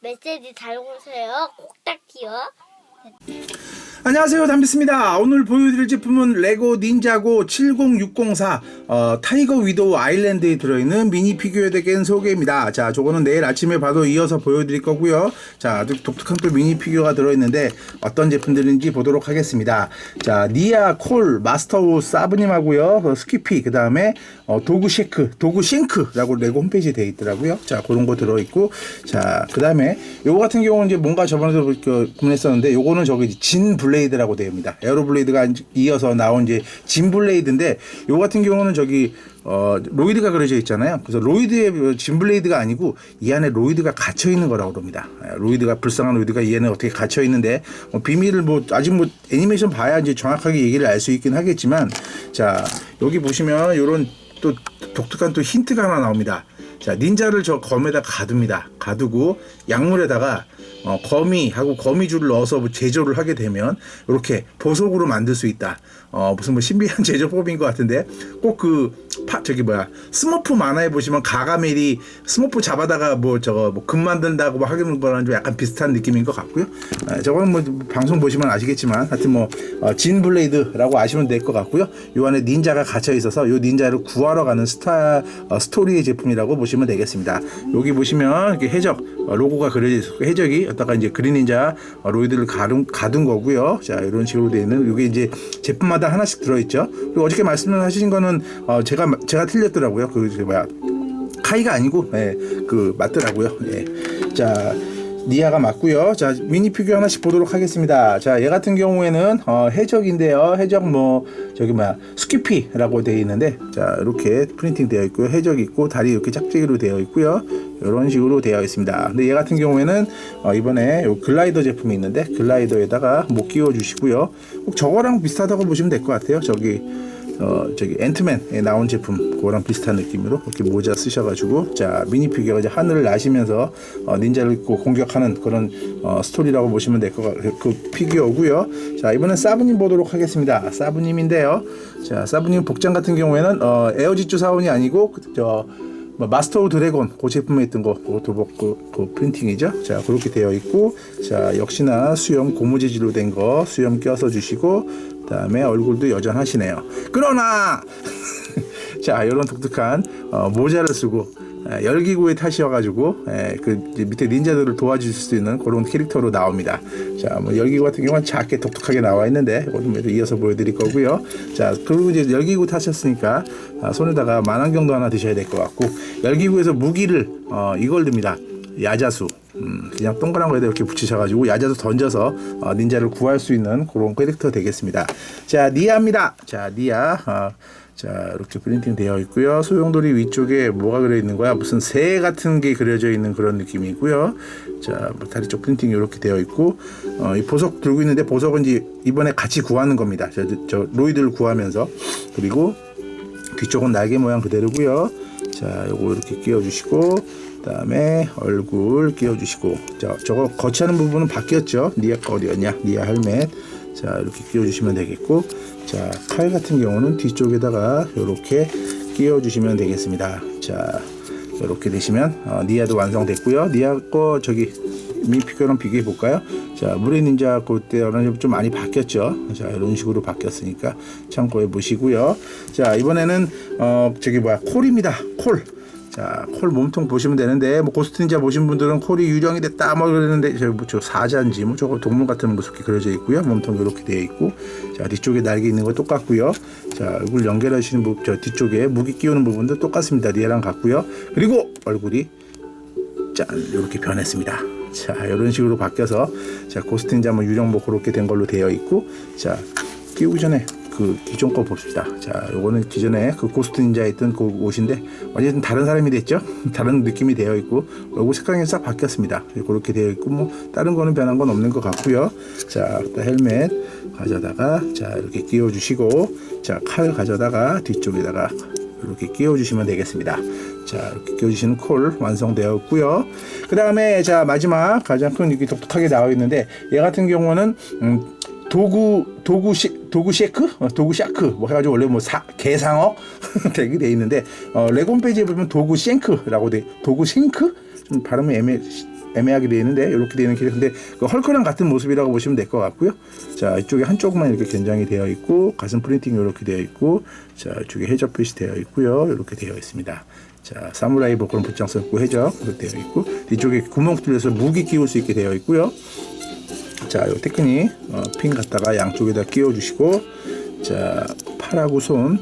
메시지 잘 오세요. 꼭딱지요. 안녕하세요. 담비스입니다. 오늘 보여드릴 제품은 레고 닌자고 70604 어, 타이거 위도우 아일랜드에 들어있는 미니 피규어에 대한 소개입니다. 자 저거는 내일 아침에 봐도 이어서 보여드릴 거고요. 자 아주 독특한 또 미니 피규어가 들어있는데 어떤 제품들인지 보도록 하겠습니다. 자 니아 콜 마스터 사브님 하고요. 그 스키피 그 다음에 어, 도구 쉐크 도구 싱크라고 레고 홈페이지에 되어 있더라고요. 자 그런 거 들어있고 자그 다음에 요거 같은 경우는 이제 뭔가 저번에도 그 구매했었는데 요거는 저기 진 블레 이드라고 되어입니다. 에어로 블레이드가 이어서 나온 이제 진 블레이드인데 요 같은 경우는 저기 어 로이드가 그려져 있잖아요. 그래서 로이드의 진 블레이드가 아니고 이 안에 로이드가 갇혀 있는 거라고 그럽니다. 예, 로이드가 불쌍한 로이드가 이 안에 어떻게 갇혀 있는데 뭐 비밀을 뭐 아직 뭐 애니메이션 봐야 이제 정확하게 얘기를 알 수 있긴 하겠지만 자 여기 보시면 요런 또 독특한 또 힌트가 하나 나옵니다. 자 닌자를 저 검에다 가둡니다. 가두고 약물에다가 어, 거미하고 거미줄을 넣어서 뭐 제조를 하게 되면 이렇게 보석으로 만들 수 있다. 어, 무슨 뭐 신비한 제조법인 것 같은데 꼭 그 저기 뭐야 스머프 만화에 보시면 가가멜이 스머프 잡아다가 뭐 저거 뭐 금 만든다고 뭐 하는 거랑 좀 약간 비슷한 느낌인 것 같고요. 아, 저거는 뭐 방송 보시면 아시겠지만 하여튼 뭐진 어, 블레이드라고 아시면 될 것 같고요. 요 안에 닌자가 갇혀 있어서 요 닌자를 구하러 가는 스타 어, 스토리의 제품이라고 보시면 되겠습니다. 여기 보시면 이렇게 해적 어, 로고가 그려져 있고 해적이 여기다가 이제 그린 닌자 어, 로이드를 가둔, 가둔 거고요. 자 이런 식으로 되어 있는 이게 이제 제품마다 하나씩 들어있죠. 그리고 어저께 말씀하신 거는 어, 제가 제가 틀렸더라고요. 그 뭐야 카이가 아니고 예, 그 맞더라고요. 예. 자 니아가 맞고요. 자 미니 피규어 하나씩 보도록 하겠습니다. 자얘 같은 경우에는 어, 해적인데요. 해적 뭐 저기 뭐야 스키피라고 되어 있는데 자 이렇게 프린팅 되어 있고요. 해적 있고 다리 이렇게 짝짝이로 되어 있고요. 이런 식으로 되어 있습니다. 근데 얘 같은 경우에는 어, 이번에 요 글라이더 제품이 있는데 글라이더에다가 못 끼워 주시고요. 꼭 저거랑 비슷하다고 보시면 될 것 같아요. 저기 어 저기 앤트맨에 나온 제품 그거랑 비슷한 느낌으로 이렇게 모자 쓰셔가지고 자 미니 피규어가 이제 하늘을 나시면서 어, 닌자를 입고 공격하는 그런 어, 스토리라고 보시면 될 것 같아요. 그 피규어고요. 자 이번엔 사부님 보도록 하겠습니다. 사부님인데요. 자 사부님 복장 같은 경우에는 어, 에어지주 사원이 아니고 그, 저 뭐 마스터 오브 드래곤 그 제품에 있던 거 그것도 그, 그 프린팅이죠. 자 그렇게 되어 있고 자 역시나 수염 고무 재질로 된 거 수염 껴서 주시고 그다음에 얼굴도 여전하시네요. 그러나 자 이런 독특한 어, 모자를 쓰고 에, 열기구에 타셔가지고 에, 그 밑에 닌자들을 도와주실 수 있는 그런 캐릭터로 나옵니다. 자, 뭐 열기구 같은 경우는 작게 독특하게 나와 있는데 이것도 이어서 보여드릴 거고요. 자, 그리고 이제 열기구 타셨으니까 아, 손에다가 만안경도 하나 드셔야 될 것 같고 열기구에서 무기를 어, 이걸 듭니다. 야자수. 음, 그냥 동그란 거에다 이렇게 붙이셔가지고 야자수 던져서 어, 닌자를 구할 수 있는 그런 캐릭터 되겠습니다. 자, 니아입니다. 자, 니아. 어, 자 이렇게 프린팅 되어 있고요. 소용돌이 위쪽에 뭐가 그려 있는 거야? 무슨 새 같은 게 그려져 있는 그런 느낌이고요. 자뭐 다리 쪽 프린팅이 이렇게 되어 있고 어, 이 보석 들고 있는데 보석은 이제 이번에 같이 구하는 겁니다. 저, 저 로이드를 구하면서. 그리고 뒤쪽은 날개 모양 그대로고요. 자 요거 이렇게 끼워 주시고 그다음에 얼굴 끼워 주시고. 자 저거 거치하는 부분은 바뀌었죠? 니아 거 어디였냐? 니아 헬멧 자 이렇게 끼워 주시면 되겠고 자 칼 같은 경우는 뒤쪽에다가 이렇게 끼워 주시면 되겠습니다. 자 이렇게 되시면 어, 니아도 완성됐고요. 니아 거 저기 미피규어랑 비교해 볼까요? 자 물의 닌자 그때랑 좀 많이 바뀌었죠. 자 이런 식으로 바뀌었으니까 참고해 보시고요. 자 이번에는 어 저기 뭐야 콜입니다. 콜 자, 콜 몸통 보시면 되는데, 뭐, 고스트 닌자 보신 분들은 콜이 유령이 됐다, 뭐, 그러는데, 저, 뭐, 저 사자인지, 뭐, 저거 동물 같은 모습이 그려져 있고요. 몸통 이렇게 되어 있고, 자, 뒤쪽에 날개 있는 거 똑같고요. 자, 얼굴 연결하시는 부, 저 뒤쪽에 무기 끼우는 부분도 똑같습니다. 리아랑 같고요. 그리고 얼굴이 짠, 이렇게 변했습니다. 자, 이런 식으로 바뀌어서, 자, 고스트 닌자 뭐, 유령 뭐, 그렇게 된 걸로 되어 있고, 자, 끼우기 전에 그 기존 거 봅시다. 자, 요거는 기존에 그 고스트 닌자에 있던 그 옷인데 완전 다른 사람이 됐죠? 다른 느낌이 되어 있고 얼굴 색깔이 싹 바뀌었습니다. 그렇게 되어 있고 뭐 다른 거는 변한 건 없는 것 같고요. 자, 헬멧 가져다가 자 이렇게 끼워 주시고 자 칼 가져다가 뒤쪽에다가 이렇게 끼워 주시면 되겠습니다. 자 이렇게 끼워 주시는 콜 완성되었고요. 그 다음에 자 마지막 가장 큰 이렇게 독특하게 나와 있는데 얘 같은 경우는 음, 도구 도구 시 도구 쉐크 어, 도구 샤크 뭐 해가지고 원래 뭐 사, 개상어 되게 돼 있는데 어, 레곤 페이지에 보면 도구 쉔크라고 돼 도구 싱크 좀 발음이 애매 애매하게 되어 있는데 이렇게 되어 있는 캐릭터인데 그 헐크랑 같은 모습이라고 보시면 될 것 같고요. 자 이쪽에 한쪽만 이렇게 견장이 되어 있고 가슴 프린팅 이렇게 되어 있고 자 이쪽에 해적 표시 되어 있고요. 이렇게 되어 있습니다. 자 사무라이 복근 붙장 썼고 해적 이렇게 되어 있고 뒤쪽에 구멍 뚫려서 무기 끼울 수 있게 되어 있고요. 자, 요 테크닉 어, 핀 갖다가 양쪽에다 끼워주시고 자 팔하고 손.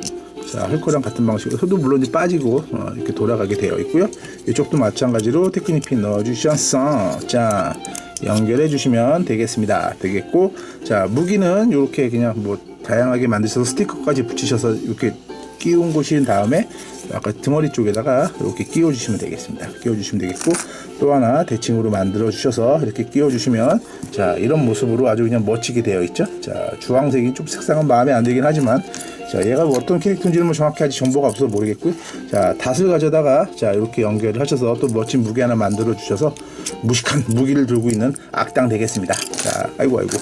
자, 헐크랑 같은 방식으로 손도 물론 이제 빠지고 어, 이렇게 돌아가게 되어 있고요. 이쪽도 마찬가지로 테크닉 핀 넣어주셔서 자 연결해 주시면 되겠습니다. 되겠고 자 무기는 이렇게 그냥 뭐 다양하게 만드셔서 스티커까지 붙이셔서 이렇게 끼운 곳인 다음에 아까 등허리 쪽에다가 이렇게 끼워 주시면 되겠습니다. 끼워 주시면 되겠고 또 하나 대칭으로 만들어 주셔서 이렇게 끼워 주시면 자 이런 모습으로 아주 그냥 멋지게 되어 있죠. 자 주황색이 좀 색상은 마음에 안 들긴 하지만 자 얘가 뭐 어떤 캐릭터인지는 뭐 정확히 아직 정보가 없어서 모르겠고요. 자 닷을 가져다가 자 이렇게 연결을 하셔서 또 멋진 무기 하나 만들어 주셔서 무식한 무기를 들고 있는 악당 되겠습니다. 자 아이고 아이고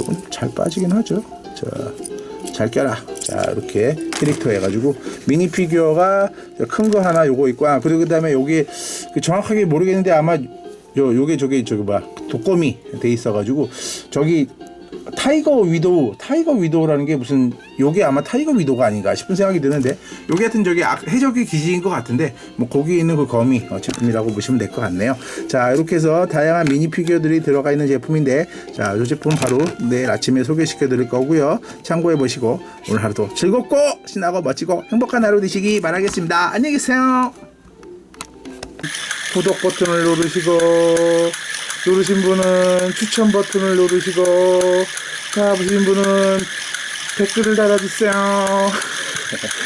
이건 잘 빠지긴 하죠. 자. 잘 껴라. 자, 이렇게 캐릭터 해가지고 미니 피규어가 큰 거 하나 요거 있고, 아, 그리고 그 다음에 여기 그 정확하게 모르겠는데 아마 요, 요게 저기 저기 봐. 독거미 돼 있어가지고 저기 타이거 위도우 타이거 위도우라는 게 무슨 요게 아마 타이거 위도우가 아닌가 싶은 생각이 드는데 요게 하여튼 저기 악- 해적의 기지인 것 같은데 뭐 거기에 있는 그 거미 어, 제품이라고 보시면 될 것 같네요. 자 이렇게 해서 다양한 미니 피규어들이 들어가 있는 제품인데 자이 제품 바로 내일 아침에 소개시켜 드릴 거고요. 참고해 보시고 오늘 하루도 즐겁고 신나고 멋지고 행복한 하루 되시기 바라겠습니다. 안녕히 계세요. 구독 버튼을 누르시고 누르신 분은 추천 버튼을 누르시고 자 보신 분은 댓글을 달아주세요